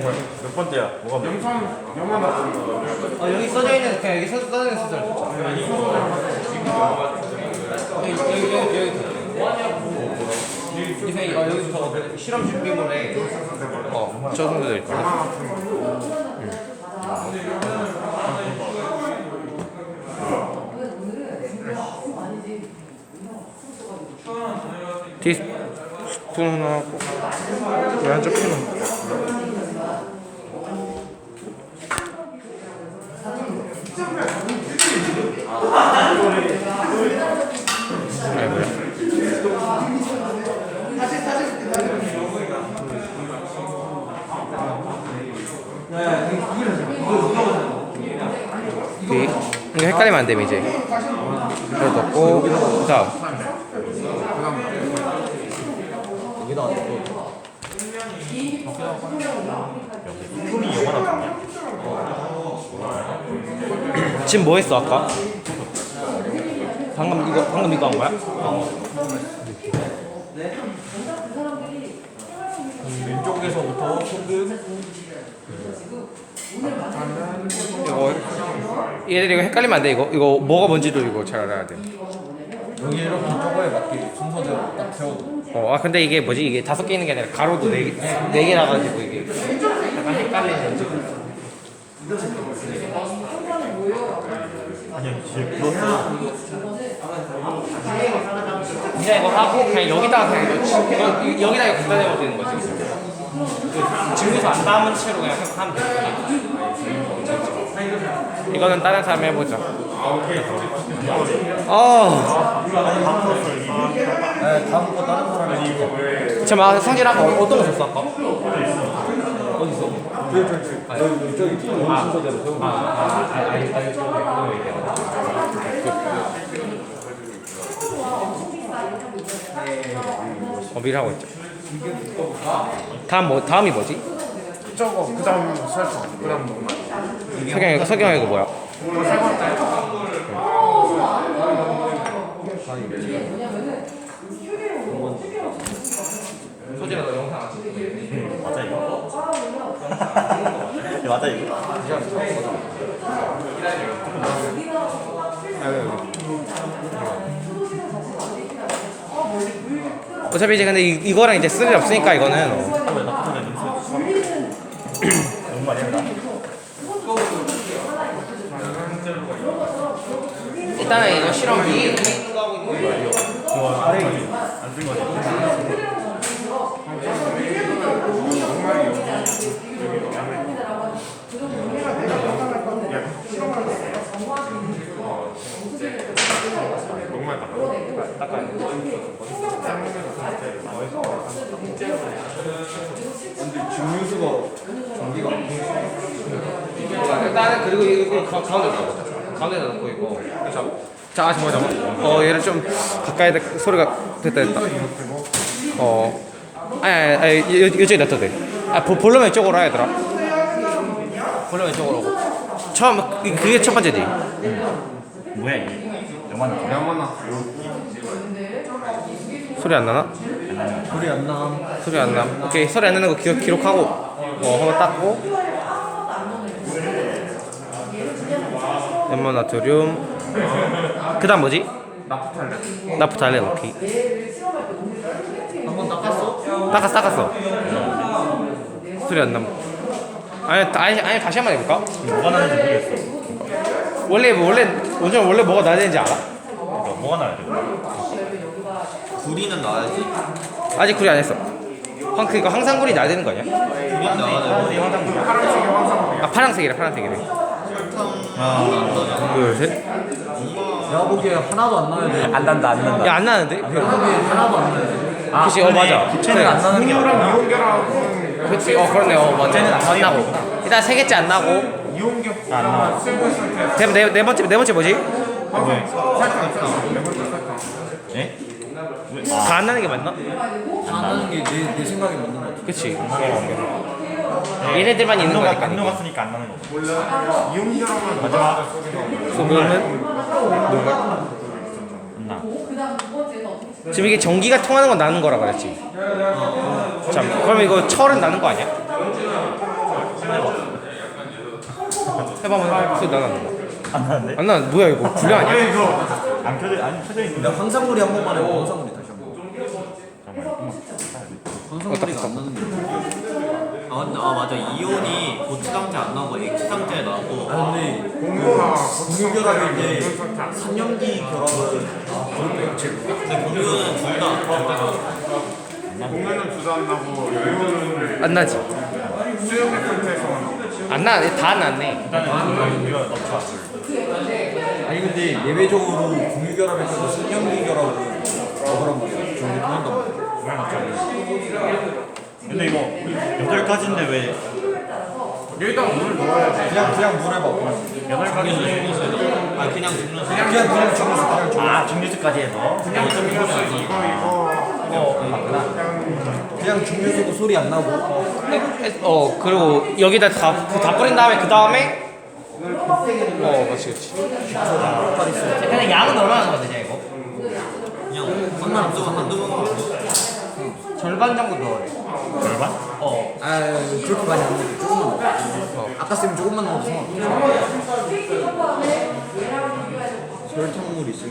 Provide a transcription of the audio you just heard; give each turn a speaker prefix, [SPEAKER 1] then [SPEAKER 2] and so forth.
[SPEAKER 1] 몇 번째야? 뭐가 몇
[SPEAKER 2] 어, 여기 써져 있는 그냥 여기 써, 써져 있는 숫자를 줬죠. 여기 여기 여기 여기. 여기 어, 여기 저 실험 준비물에 어, 저 정도 돼 있거든. 디스푼 하고 왜안 적히는? 이 이거 헷갈리면 안 되면 이제 이거 넣고 다음
[SPEAKER 1] 품이 영원한 품이야?
[SPEAKER 2] 지금 뭐 했어 아까? 방금 이거 방금 이거 한 거야?
[SPEAKER 1] 왼쪽에서부터 손등
[SPEAKER 2] 이거 얘들 이거 헷갈리면 안 돼 이거 이거 뭐가 뭔지도 이거 잘 알아야 돼.
[SPEAKER 1] 여기 이렇게 저거에 맞게 순서대로 딱 세워도
[SPEAKER 2] 어, 아 근데 이게 뭐지 이게 다섯 개 있는 게 아니라 가로도 네 개, 네 개라 가지고 이게 약간 헷갈리는
[SPEAKER 1] 아니야 불었어
[SPEAKER 2] 그냥 이거 하고 그냥 여기다가 그냥 이거, 치- 이거 이- 여기다 이거 갖다 대면 되는 거지. 그 증거서 안 담은 채로 그냥 계속 하면 돼. 이거는 다른 사람이 해보자. 아,
[SPEAKER 1] 네 다음 거 다른 사람이 이거
[SPEAKER 2] 잠깐만 성질 아까 어- 어떤 거 줬어 아까?
[SPEAKER 1] 어디서? 저기 저기 저기 저기 저기 순서대로 세우고
[SPEAKER 2] 아, 아, 아, 아, 이거 이거 어. 다음 뭐 다음이 뭐지?
[SPEAKER 3] 저거 그 다음 설정 그 다음 뭐만
[SPEAKER 2] 석영 석영 이거 뭐야? 소재가 너 영상 안
[SPEAKER 1] 맞아 이거? 맞아 이거?
[SPEAKER 2] 어차피 이제 근데 이, 이거랑 이제 쓸 일 없으니까 이거는. 일단은 이거 실험
[SPEAKER 1] 아
[SPEAKER 2] 그리고 이거 가- 가운데 넣어. 가운데다 넣고 이거. 자, 자, 아, 잠깐 잠깐. 어, 얘를 좀 가까이 대- 소리가 됐다 됐다. 어, 아니 아니, 아니 이- 이- 이쪽에 놔둬도 돼. 아, 보- 볼륨 이쪽으로 해, 얘들아. 볼륨 이쪽으로 오고. 처음 그- 그게 첫 번째지.
[SPEAKER 1] 뭐야 이게? 영화는
[SPEAKER 3] 야마나
[SPEAKER 2] 소리 안 나나?
[SPEAKER 1] 소리 안 나.
[SPEAKER 2] 소리 안 나. 오케이 소리 안 나는 거 기록, 기록하고 어 한번 닦고. 엠모 나트륨. 그 다음 뭐지?
[SPEAKER 3] 나프탈렌
[SPEAKER 2] 나프탈렌 오케이.
[SPEAKER 1] 한번 닦았어?
[SPEAKER 2] 닦았어 닦았어. 소리 안 나. 아니 아니 아니 다시 한 번 해볼까?
[SPEAKER 1] 뭐가 나는지 모르겠어
[SPEAKER 2] 원래 뭐- 원래 원전 원래 뭐가 나야 되는지 알아?
[SPEAKER 1] 그러니까 뭐가 나야 돼?
[SPEAKER 4] 구리는 나와야지.
[SPEAKER 2] 아직 구리 안 했어. 황 그거 항상 구리 나야 되는 거 아니야?
[SPEAKER 4] 구리 나와야
[SPEAKER 1] 어디 화장이야?
[SPEAKER 2] 아 파란색이래 파란색이래. 아둘 셋.
[SPEAKER 4] 내가 보기에 하나도 안 나야 돼.
[SPEAKER 1] 안 난다 안 난다
[SPEAKER 2] 야 안 나는데?
[SPEAKER 4] 내가 보기에 하나도 안 나야 돼.
[SPEAKER 1] 아,
[SPEAKER 2] 그치, 어, 맞아.
[SPEAKER 1] 부채는 안 나는 게
[SPEAKER 3] 이용계랑
[SPEAKER 2] 그렇지 어 그렇네 어 맞아 안 나고 일단 세 개째 안 나고
[SPEAKER 3] 이용계
[SPEAKER 1] 안 나와.
[SPEAKER 2] 그럼 네, 네 번째 네 번째 뭐지?
[SPEAKER 3] 네 번째 설정
[SPEAKER 1] 예? 왜?
[SPEAKER 2] 다안 나는 게 맞나?
[SPEAKER 4] 안 나는 게 내 내 생각이 맞는 거 같아.
[SPEAKER 2] 그치 얘네들만 있는
[SPEAKER 1] 안
[SPEAKER 2] 거니까
[SPEAKER 1] 안. 녹았으니까 안 나는 거고
[SPEAKER 3] 원래 이용계랑만 마지막 속에서
[SPEAKER 2] 소금은
[SPEAKER 1] 안 나.
[SPEAKER 2] 지금 이게 전기가 통하는 건 나는 거라 그랬지. 자 그럼 이거 철은 나는 거 아니야? 해봐봐. 해봐 소리 나나
[SPEAKER 5] 안 나는데?
[SPEAKER 2] 안 나 뭐야 이거? 불량 아니야?
[SPEAKER 5] 안 켜져 아니 켜져 있는데.
[SPEAKER 4] 야 황상무리 한 번만 해봐. 황상무리 다시 한번. 황상무리가 안 나는 게
[SPEAKER 6] 아, 근데, 아 맞아. 이온이 고체 상태 안 나오고 액체 상태에 나오고.
[SPEAKER 4] 아 근데
[SPEAKER 3] 공유가
[SPEAKER 4] 공유결합인데
[SPEAKER 3] 공유 상태 안 나.
[SPEAKER 4] 삼연기 결합은 아 그것도 액체고
[SPEAKER 6] 근데 공유는 둘다
[SPEAKER 3] 공유는 두도 안 나고 이온은
[SPEAKER 2] 안 나지.
[SPEAKER 3] 수용액 상태에서만 나고.
[SPEAKER 2] 안나 다 났네.
[SPEAKER 5] 일단은 우리가 넣자.
[SPEAKER 4] 아니 근데 예외적으로 공유결합에서 삼연기 결합은 말이야. 저기 통한단 말이야
[SPEAKER 5] 근데 이거 여덟 가지인데 왜?
[SPEAKER 3] 일단 물을 넣어야 돼.
[SPEAKER 4] 그냥 그냥 물 해봐
[SPEAKER 5] 여덟 가지인데?
[SPEAKER 6] 아 그냥 죽는 수
[SPEAKER 4] 그냥 그냥 중에서 그냥
[SPEAKER 5] 중아 중류수까지 해서.
[SPEAKER 3] 그냥 중요수 이거 이거.
[SPEAKER 4] 그냥 중류소도 소리 안 나고.
[SPEAKER 2] 어 그리고 여기다 다, 다 뿌린 다음에 그 다음에? 어 그렇지 그렇지.
[SPEAKER 6] 그냥 양은 얼마나 넣어야 되냐 이거? 그냥 상관없어 한두 번
[SPEAKER 2] 절반 정도 넣어야 돼.
[SPEAKER 5] 절반?
[SPEAKER 4] 아 그렇게 많이 안 넣어도 조금만 넣어 아까 쌤 조금만 넣어도 상관없어. 설탕물 있으니까